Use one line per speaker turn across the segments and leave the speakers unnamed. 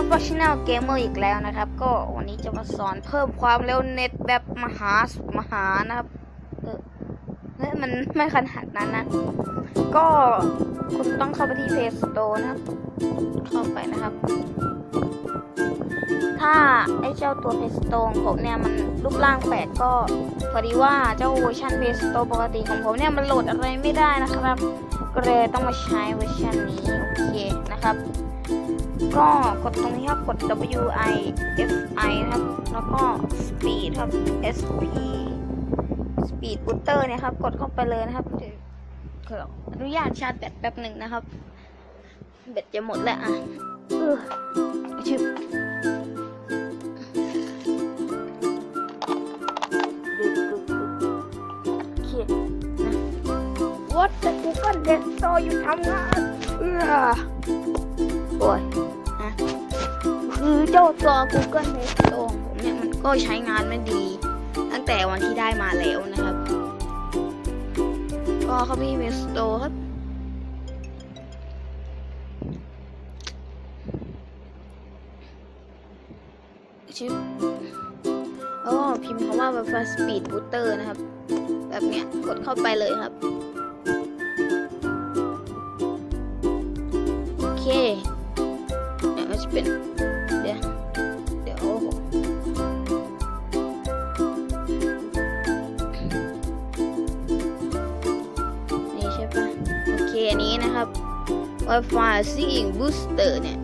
มฟ o ช n แนลเกมเมอร์อีกแล้วนะครับ ก็วันนี้จะมาสอนเพิ่มความเร็วเน็ตแบบมหามหานะครับเออเฮ้ยมันไม่ขนาดนั้นนะ ก็คุณต้องเข้าไปที่ Play Store นะครับเข้าไปนะครับ ถ้าไอ้เจ้าตัว Play Store ของผมเนี่ยมันรูปร่างแปลกก็พอดีว่าเจ้าเวอร์ชัน Play Store ปกติของผมเนี่ยมันโหลดอะไรไม่ได้นะครับ ก็เลยต้องมาใช้เวอร์ชันนี้ โอเคนะครับ ก็กดตรงนี้ครับ กด W I F I นะครับ แล้วก็ Speed ครับ S P Speed Booster เนี่ยครับ กดเข้าไปเลยนะครับเดี๋ยวขออนุญาตชาร์จแบตแป๊บหนึ่งนะครับ แบตจะหมดแล้วอะเออชึบ What the Google Play Store อยู่ทำงานเออโอ้ยนะคือเจ้าตัว Google Play Store ของผมเนี่ย มันก็ใช้งานไม่ดี ตั้งแต่วันที่ได้มาแล้วนะครับ ก็เข้าไปที่ Play Store ครับชื่อแล้วก็พิมพ์คำว่า Wi-Fi Speed Booster นะครับ แบบเนี้ยกดเข้าไปเลยครับ เคเนี่ยมันจะเป็น เดี๋ยว เดี๋ยวนี่ใช่ปะโอเคอันนี้นะครับ Wi-Fi Seeing Booster เนี่ย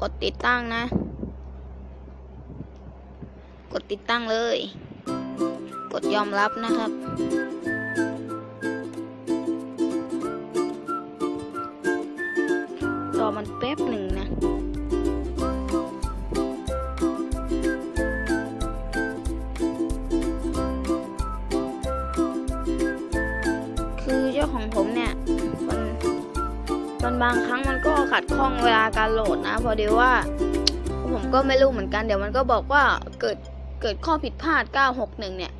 กดติดตั้งนะ กดติดตั้งเลย กดยอมรับนะครับ อนแป๊บหนึ่งนะคือเจ้าของผมเนี่ยมันมันบางครั้งมันก็ขัดข้องเวลาการโหลดนะ พอดีว่า ผมก็ไม่รู้เหมือนกันเดี๋ยวมันก็บอกว่าเกิดเกิดข้อผิดพลาด 961 เนี่ย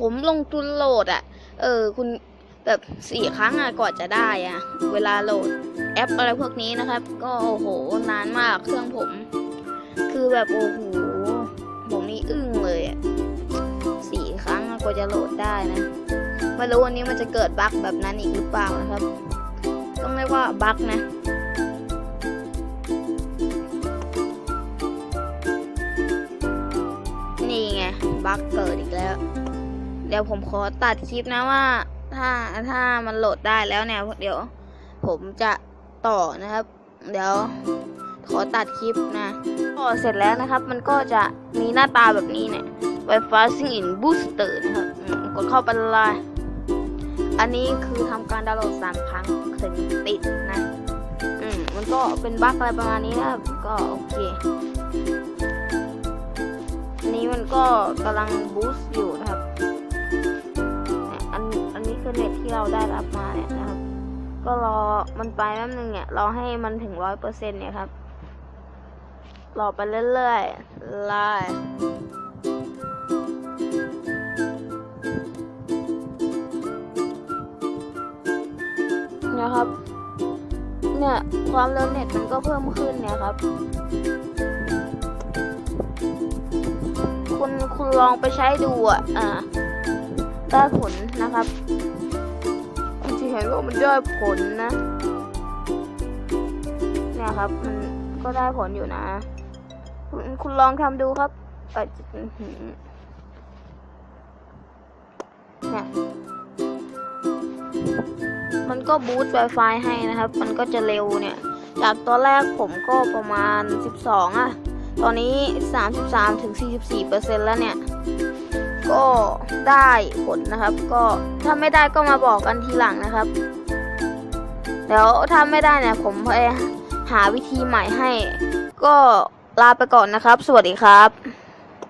ผมลงทุนโหลดอะ่ะ เออ คุณ แบบสี่ครั้งอะกว่าจะได้อะเวลาโหลดแอปอะไรพวกนี้นะครับ ก็โอ้โหนานมากเครื่องผม คือแบบโอ้โหผมนี่อึ้งเลยอะสี่ครั้งกว่าจะโหลดได้นะไม่รู้วันนี้มันจะเกิดบั๊กแบบนั้นอีกหรือเปล่านะครับ ต้องเรียกว่าบั๊กนะนี่ไงบั๊กเกิดอีกแล้ว เดี๋ยวผมขอตัดคลิปนะว่า ถ้าถ้ามันโหลดได้แล้วเนี่ยเดี๋ยว ผมจะต่อนะครับ เดี๋ยวขอตัดคลิปนะก็เสร็จแล้วนะครับ มันก็จะมีหน้าตาแบบนี้เนี่ย Wi-Fi Sync in Booster นะครับกดเข้าไปเลยอันนี้คือทำการดาวน์โหลดสามครั้งถึงติดนะ อืม มันก็เป็นบั๊กอะไรประมาณนี้นะครับ ก็โอเค อันนี้มันก็กำลังบูสต์อยู่นะครับ อันนี้คือเน็ตที่เราได้รับมาเนี่ยนะครับ ก็รอมันไปแป๊บนึงเนี่ยรอให้มันถึงร้อยเปอร์เซ็นต์เนี่ยครับรอไปเรื่อยๆไล่เนี่ยครับ เนี่ยความเร็วเน็ตมันก็เพิ่มขึ้นเนี่ยครับ คุณคุณลองไปใช้ดูอะอ่าได้ผลนะครับ เห็นว่ามันได้ผลนะเนี่ยครับ มันก็ได้ผลอยู่นะ คุณคุณลองทำดูครับเออเนี่ยมันก็บูต Wi-Fi ให้นะครับ มันก็จะเร็วเนี่ย จากตอนแรกผมก็ประมาณ 12 อะ ตอนนี้ 33ถึง44เปอร์เซ็นต์แล้วเนี่ย ก็ได้ผลนะครับ ก็ถ้าไม่ได้ก็มาบอกกันทีหลังนะครับ เดี๋ยวถ้าไม่ได้เนี่ยผมไปหาวิธีใหม่ให้ ก็ลาไปก่อนนะครับ สวัสดีครับ